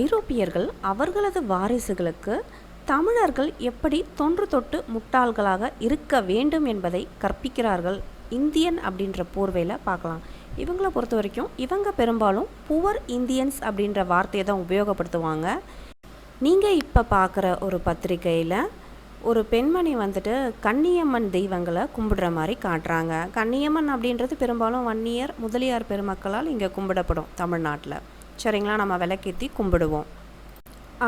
ஐரோப்பியர்கள் அவர்களது வாரிசுகளுக்கு தமிழர்கள் எப்படி தொன்று தொட்டு முட்டாள்களாக இருக்க வேண்டும் என்பதை கற்பிக்கிறார்கள். இந்தியன் அப்படின்ற போர்வையில் பார்க்கலாம். இவங்களை பொறுத்த வரைக்கும் இவங்க பெரும்பாலும் புவர் இந்தியன்ஸ் அப்படின்ற வார்த்தையை தான் உபயோகப்படுத்துவாங்க. நீங்கள் இப்போ பார்க்குற ஒரு பத்திரிக்கையில் ஒரு பெண்மணி வந்துட்டு கன்னியம்மன் தெய்வங்களை கும்பிடுற மாதிரி காட்டுறாங்க. கன்னியம்மன் அப்படின்றது பெரும்பாலும் வன்னியர் முதலியார் பெருமக்களால் இங்கே கும்பிடப்படும் தமிழ்நாட்டில். சரிங்களா நம்ம விளக்கேற்றி கும்பிடுவோம்.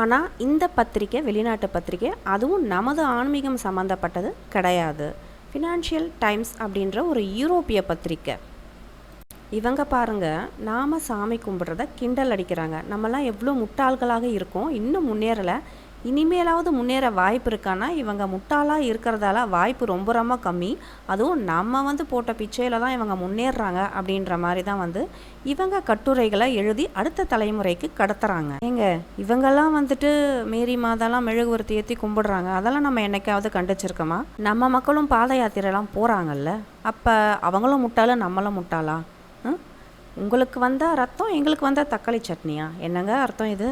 ஆனால் இந்த பத்திரிக்கை வெளிநாட்டு பத்திரிக்கை அதுவும் நமது ஆன்மீகம் சம்மந்தப்பட்டது கிடையாது. ஃபினான்ஷியல் டைம்ஸ் அப்படின்ற ஒரு யூரோப்பிய பத்திரிக்கை. இவங்க பாருங்க நாம சாமி கும்பிட்றத கிண்டல் அடிக்கிறாங்க. நம்மலாம் எவ்வளோ முட்டாள்களாக இருக்கோம் இன்னும் முன்னேறலை. இனிமேலாவது முன்னேற வாய்ப்பு இருக்கான்னா இவங்க முட்டாளாக இருக்கிறதால வாய்ப்பு ரொம்ப ரொம்ப கம்மி. அதுவும் நம்ம வந்து போட்ட பிச்சையில் தான் இவங்க முன்னேறுறாங்க அப்படின்ற மாதிரி தான் வந்து இவங்க கட்டுரைகளை எழுதி அடுத்த தலைமுறைக்கு கடத்துறாங்க. ஏங்க இவங்கெல்லாம் வந்துட்டு மேரி மாதெல்லாம் மெழுகுவர்த்தி ஏற்றி கும்பிடுறாங்க. அதெல்லாம் நம்ம என்னைக்காவது கண்டிச்சிருக்கோமா? நம்ம மக்களும் பாத யாத்திரையெல்லாம் போகிறாங்கல்ல அப்போ அவங்களும் முட்டாளு நம்மளும் முட்டாளா? உங்களுக்கு வந்தால் ரத்தம் எங்களுக்கு வந்தால் தக்காளி சட்னியா? என்னங்க அர்த்தம் இது?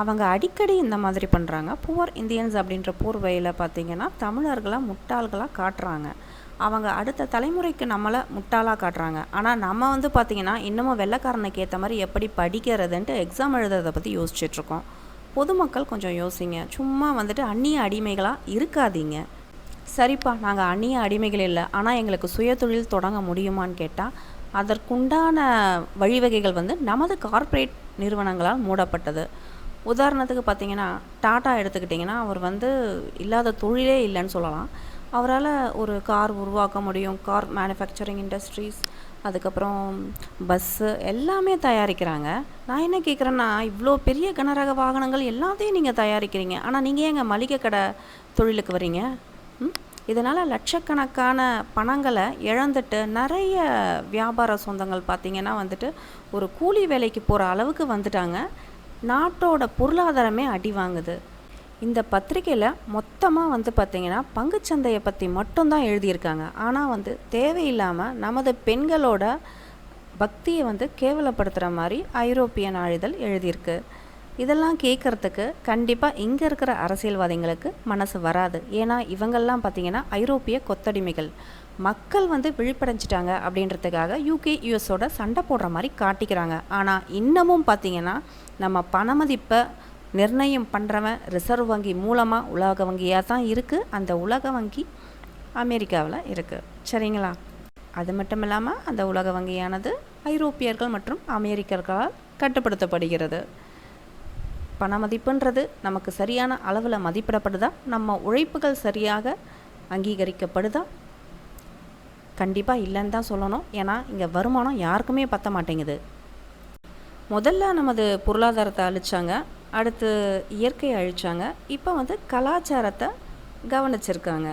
அவங்க அடிக்கடி இந்த மாதிரி பண்ணுறாங்க புவர் இந்தியன்ஸ் அப்படின்ற போர்வையில் பார்த்தீங்கன்னா தமிழர்களாக முட்டாள்களாக காட்டுறாங்க. அவங்க அடுத்த தலைமுறைக்கு நம்மளை முட்டாளாக காட்டுறாங்க. ஆனால் நம்ம வந்து பார்த்திங்கன்னா இன்னமும் வெள்ளைக்காரனுக்கு ஏற்ற மாதிரி எப்படி படிக்கிறதுன்ட்டு எக்ஸாம் எழுதுறதை பற்றி யோசிச்சுட்ருக்கோம் பொதுமக்கள் கொஞ்சம் யோசிங்க. சும்மா வந்துட்டு அந்நிய அடிமைகளாக இருக்காதீங்க. சரிப்பா நாங்கள் அந்நிய அடிமைகள் இல்லை. ஆனால் எங்களுக்கு சுயதொழில் தொடங்க முடியுமான்னு கேட்டால் அதற்குண்டான வழிவகைகள் வந்து நமது கார்ப்பரேட் நிறுவனங்களால் மூடப்பட்டது. உதாரணத்துக்கு பார்த்தீங்கன்னா டாட்டா எடுத்துக்கிட்டிங்கன்னா அவர் வந்து இல்லாத தொழிலே இல்லைன்னு சொல்லலாம். அவரால் ஒரு கார் உருவாக்க முடியும். கார் மேனுஃபேக்சரிங் இண்டஸ்ட்ரீஸ் அதுக்கப்புறம் பஸ்ஸு எல்லாமே தயாரிக்கிறாங்க. நான் என்ன கேட்குறேன்னா இவ்வளோ பெரிய கனரக வாகனங்கள் எல்லாத்தையும் நீங்கள் தயாரிக்கிறீங்க. ஆனால் நீங்கள் எங்கள் மளிகை கடை தொழிலுக்கு வரீங்க ம்? இதனால் லட்சக்கணக்கான பணங்களை இழந்துட்டு நிறைய வியாபார சொந்தங்கள் பார்த்திங்கன்னா வந்துட்டு ஒரு கூலி வேலைக்கு போகிற அளவுக்கு வந்துட்டாங்க. நாட்டோட பொருளாதாரமே அடி வாங்குது. இந்த பத்திரிக்கையில் மொத்தமாக வந்து பார்த்திங்கன்னா பங்குச்சந்தையை பற்றி மட்டும்தான் எழுதியிருக்காங்க. ஆனால் வந்து தேவையில்லாமல் நமது பெண்களோட பக்தியை வந்து கேவலப்படுத்துகிற மாதிரி ஐரோப்பிய நாளிதழ் எழுதியிருக்கு. இதெல்லாம் கேட்குறதுக்கு கண்டிப்பாக இங்கே இருக்கிற அரசியல்வாதிகளுக்கு மனசு வராது. ஏன்னா இவங்கெல்லாம் பார்த்திங்கன்னா ஐரோப்பிய கொத்தடிமைகள். மக்கள் வந்து விழிப்படைஞ்சிட்டாங்க அப்படின்றதுக்காக யூகே யூஎஸோட சண்டை போடுற மாதிரி காட்டிக்கிறாங்க. ஆனால் இன்னமும் பார்த்திங்கன்னா நம்ம பணமதிப்பை நிர்ணயம் பண்ணுறவன் ரிசர்வ் வங்கி மூலமாக உலக வங்கியாக தான் இருக்குது அந்த உலக வங்கி அமெரிக்காவில் இருக்குது சரிங்களா? அது மட்டும் இல்லாமல் அந்த உலக வங்கியானது ஐரோப்பியர்கள் மற்றும் அமெரிக்கர்களால் கட்டுப்படுத்தப்படுகிறது. பண மதிப்புன்றது நமக்கு சரியான அளவில் மதிப்பிடப்படுதா? நம்ம உழைப்புகள் சரியாக அங்கீகரிக்கப்படுதா? கண்டிப்பாக இல்லைன்னு தான் சொல்லணும். ஏன்னா இங்கே வருமானம் யாருக்குமே பத்த மாட்டேங்குது. முதல்ல நமது பொருளாதாரத்தை அழிச்சாங்க. அடுத்து இயற்கையை அழிச்சாங்க. இப்போ வந்து கலாச்சாரத்தை கவனிச்சிருக்காங்க.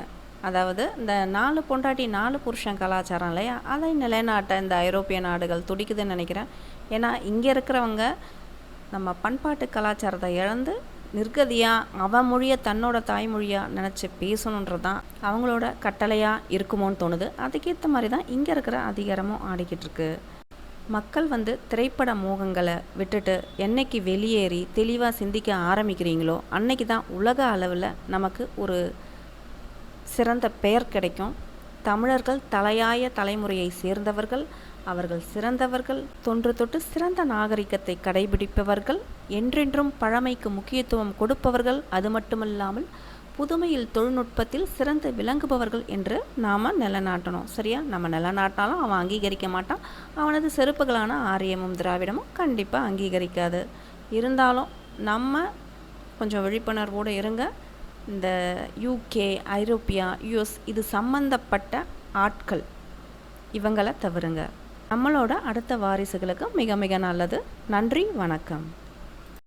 அதாவது இந்த நாலு பொண்டாட்டி நாலு புருஷன் கலாச்சாரம் இல்லையா? அதை நிலைநாட்ட இந்த ஐரோப்பிய நாடுகள் துடிக்குதுன்னு நினைக்கிறேன். ஏன்னா இங்கே இருக்கிறவங்க நம்ம பண்பாட்டு கலாச்சாரத்தை இழந்து நிர்கதியாக அவன் மொழியை தன்னோட தாய்மொழியாக நினச்சி பேசணுன்றது தான் அவங்களோட கட்டளையாக இருக்குமோன்னு தோணுது. அதுக்கேற்ற மாதிரி தான் இங்கே இருக்கிற அதிகாரமும் ஆடிக்கிட்டு இருக்கு மக்கள் வந்து திரைப்பட மோகங்களை விட்டுட்டு என்னைக்கு வெளியேறி தெளிவாக சிந்திக்க ஆரம்பிக்கிறீங்களோ அன்னைக்கு தான் உலக அளவில் நமக்கு ஒரு சிறந்த பெயர் கிடைக்கும். தமிழர்கள் தலையாய தலைமுறையை சேர்ந்தவர்கள் அவர்கள் சிறந்தவர்கள் தொன்று தொட்டு சிறந்த நாகரிகத்தை கடைபிடிப்பவர்கள் என்றென்றும் பழமைக்கு முக்கியத்துவம் கொடுப்பவர்கள் அது மட்டுமல்லாமல் புதுமையில் தொழில்நுட்பத்தில் சிறந்து விளங்குபவர்கள் என்று நாம் நிலநாட்டணும். சரியா? நம்ம நிலநாட்டினாலும் அவன் அங்கீகரிக்க மாட்டான். அவனது செருப்புகளான ஆரியமும் திராவிடமும் கண்டிப்பாக அங்கீகரிக்காது. இருந்தாலும் நம்ம கொஞ்சம் விழிப்புணர்வோடு இருங்க. இந்த யூகே ஐரோப்பியா யுஎஸ் இது சம்பந்தப்பட்ட ஆட்கள். இவங்களை தவிருங்க நம்மளோட அடுத்த வாரிசுகளுக்கு மிக மிக நல்லது. நன்றி வணக்கம்.